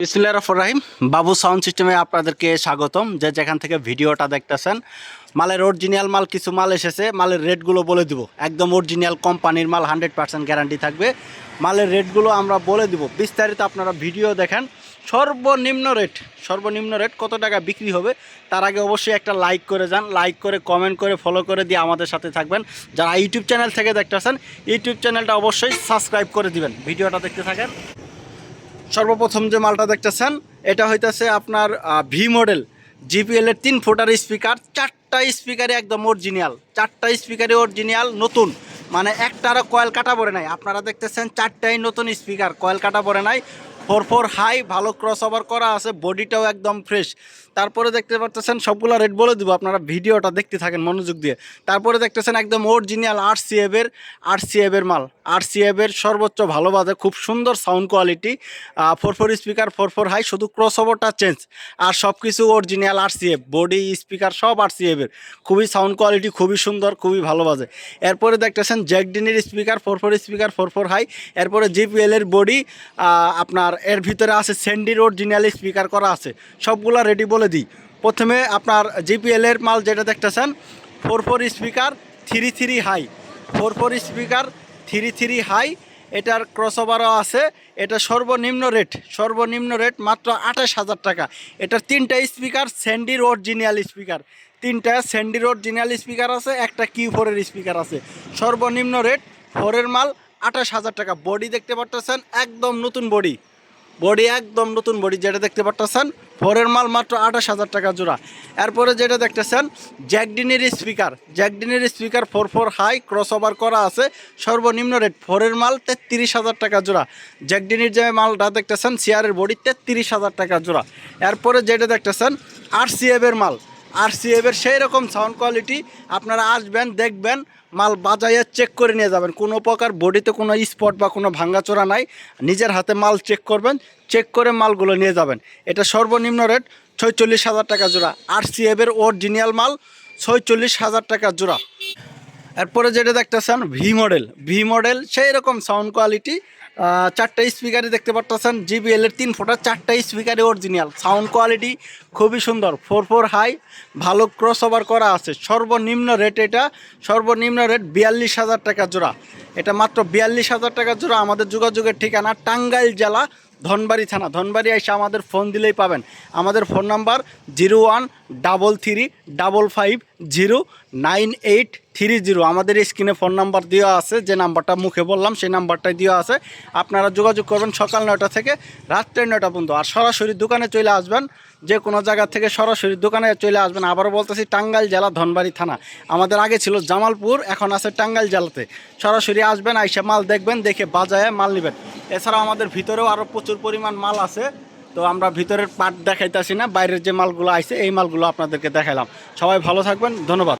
বিসমুল্লাহ রফর রাহিম। বাবু সাউন্ড সিস্টেমে আপনাদেরকে স্বাগতম। যে যেখান থেকে ভিডিওটা দেখতেছেন, মালের অরিজিনাল মাল, কিছু মাল এসেছে, মালের রেটগুলো বলে দিব। একদম অরিজিনাল কোম্পানির মাল হান্ড্রেড পার্সেন্ট গ্যারান্টি থাকবে। মালের রেটগুলো আমরা বলে দিব। বিস্তারিত আপনারা ভিডিও দেখেন। সর্বনিম্ন রেট সর্বনিম্ন রেট কত টাকা বিক্রি হবে, তার আগে অবশ্যই একটা লাইক করে যান। লাইক করে কমেন্ট করে ফলো করে দিয়ে আমাদের সাথে থাকবেন। যারা ইউটিউব চ্যানেল থেকে দেখতেছেন ইউটিউব চ্যানেলটা অবশ্যই সাবস্ক্রাইব করে দিবেন। ভিডিওটা দেখতে থাকেন। সর্বপ্রথম যে মালটা দেখতেছেন, এটা হইতেছে আপনার ভি মডেল জিপিএল এর তিন ফুটার স্পিকার চারটা স্পিকারে একদম অরিজিনাল চারটা স্পিকারে অরিজিনাল নতুন। মানে একটা আরও কয়েল কাটা পড়ে নাই। আপনারা দেখতেছেন চারটাই নতুন স্পিকার কয়েল কাটা পড়ে নাই। ফোর ফোর হাই, ভালো ক্রস ওভার করা আছে, বডিটাও একদম ফ্রেশ তারপরে দেখতে পাচ্ছেন সবগুলো রেট বলে দিব, আপনারা ভিডিওটা দেখতে থাকেন মনোযোগ দিয়ে। তারপরে দেখতেছেন একদম অরিজিনাল আর সি এর আর সি এর মাল। আর সি এর সর্বোচ্চ ভালো বাজে, খুব সুন্দর sound quality four four speaker four four high শুধু ক্রস ওভারটা চেঞ্জ আর সব কিছু original R C F body speaker সব আর সি এর। খুবই সাউন্ড কোয়ালিটি খুবই সুন্দর, খুবই ভালো বাজে। এরপরে দেখতেছেন জ্যাকডিনের speaker four four speaker four four high এরপরে জিপিএল এর বডি আপনার এর ভিতরে আছে স্যান্ডির অরিজিনাল স্পিকার করা আছে, সবগুলা রেডি বলে দিই। প্রথমে আপনার জিপিএল এর মাল যেটা দেখতেছেন four four speaker three three high four four speaker three three high এটার ক্রসওভারও আছে। এটা সর্বনিম্ন রেট সর্বনিম্ন রেট মাত্র আঠাশ হাজার টাকা। এটার তিনটা স্পিকার স্যান্ডির অরিজিনাল স্পিকার তিনটা স্যান্ডির অরিজিনাল স্পিকার আছে, একটা কিউ ফোরের স্পিকার আছে। সর্বনিম্ন রেট ফোরের মাল আঠাশ হাজার টাকা। বডি দেখতে পারতেছেন, একদম নতুন বডি বডি, একদম নতুন বডি যেটা দেখতে পারতেছেন ফোরের মাল মাত্র আঠাশ হাজার টাকা জোড়া। এরপরে যেটা দেখতেছেন জ্যাকডিনের speaker জ্যাকডিনের speaker four four high cross over করা আছে, সর্বনিম্ন রেট ফোরের মাল তেত্রিশ হাজার টাকা জোড়া। জ্যাকডিনের যে মালটা দেখতেছেন সিয়ারের বডি তেত্রিশ হাজার টাকা জোড়া। এরপরে যেটা দেখতেছেন আর সিএফের মাল আর সিএফের সেই রকম সাউন্ড কোয়ালিটি আপনারা আসবেন, দেখবেন, মাল বাজাইয়া চেক করে নিয়ে যাবেন। কোনো প্রকার বডিতে কোনো স্পট বা কোনো ভাঙ্গাচোরা নাই, নিজের হাতে মাল চেক করবেন চেক করে মালগুলো নিয়ে যাবেন। এটা সর্বনিম্ন রেট ছয়চল্লিশ হাজার টাকা জোড়া। আর সিএফের অরিজিনাল মাল ছয়চল্লিশ হাজার টাকা জোড়া। এরপরে যেটা দেখতেছেন ভি মডেল ভি মডেল সেই রকম সাউন্ড কোয়ালিটি চারটা স্পিকারে দেখতে পারতেছেন। জিবিএল এর তিন ফোটা চারটা স্পিকারে অরিজিনাল সাউন্ড কোয়ালিটি খুবই সুন্দর ফোর ফোর হাই ভালো ক্রস ওভার করা আছে। সর্বনিম্ন রেট এটা, সর্বনিম্ন রেট বিয়াল্লিশ হাজার টাকা জোড়া। এটা মাত্র বিয়াল্লিশ হাজার টাকা জোড়া। আমাদের যোগাযোগের ঠিকানা টাঙ্গাইল জেলা, ধনবাড়ি থানা। ধনবাড়ি এসে আমাদের ফোন দিলেই পাবেন। আমাদের phone number zero one double three double five zero nine eight three zero. আমাদের স্ক্রিনে ফোন নাম্বার দেওয়া আছে, যে নাম্বারটা মুখে বললাম, সেই নাম্বারটাই দেওয়া আছে। আপনারা যোগাযোগ করবেন সকাল নয়টা থেকে রাত্রে নয়টা পর্যন্ত। আর সরাসরি দোকানে চলে আসবেন, যে কোনো জায়গা থেকে সরাসরি দোকানে চলে আসবেন। আবারও বলতেছি, টাঙ্গাইল জেলা ধনবাড়ি থানা। আমাদের আগে ছিল জামালপুর, এখন আছে টাঙ্গাইল জেলাতে। সরাসরি আসবেন, আইসা মাল দেখবেন, দেখে বাজায় মাল নেবেন। এছাড়াও আমাদের ভিতরেও আরও প্রচুর পরিমাণ মাল আছে। তো আমরা ভিতরের পার্ট দেখাইতেছি না, বাইরের যে মালগুলো আছে এই মালগুলো আপনাদেরকে দেখাইলাম। সবাই ভালো থাকবেন, ধন্যবাদ।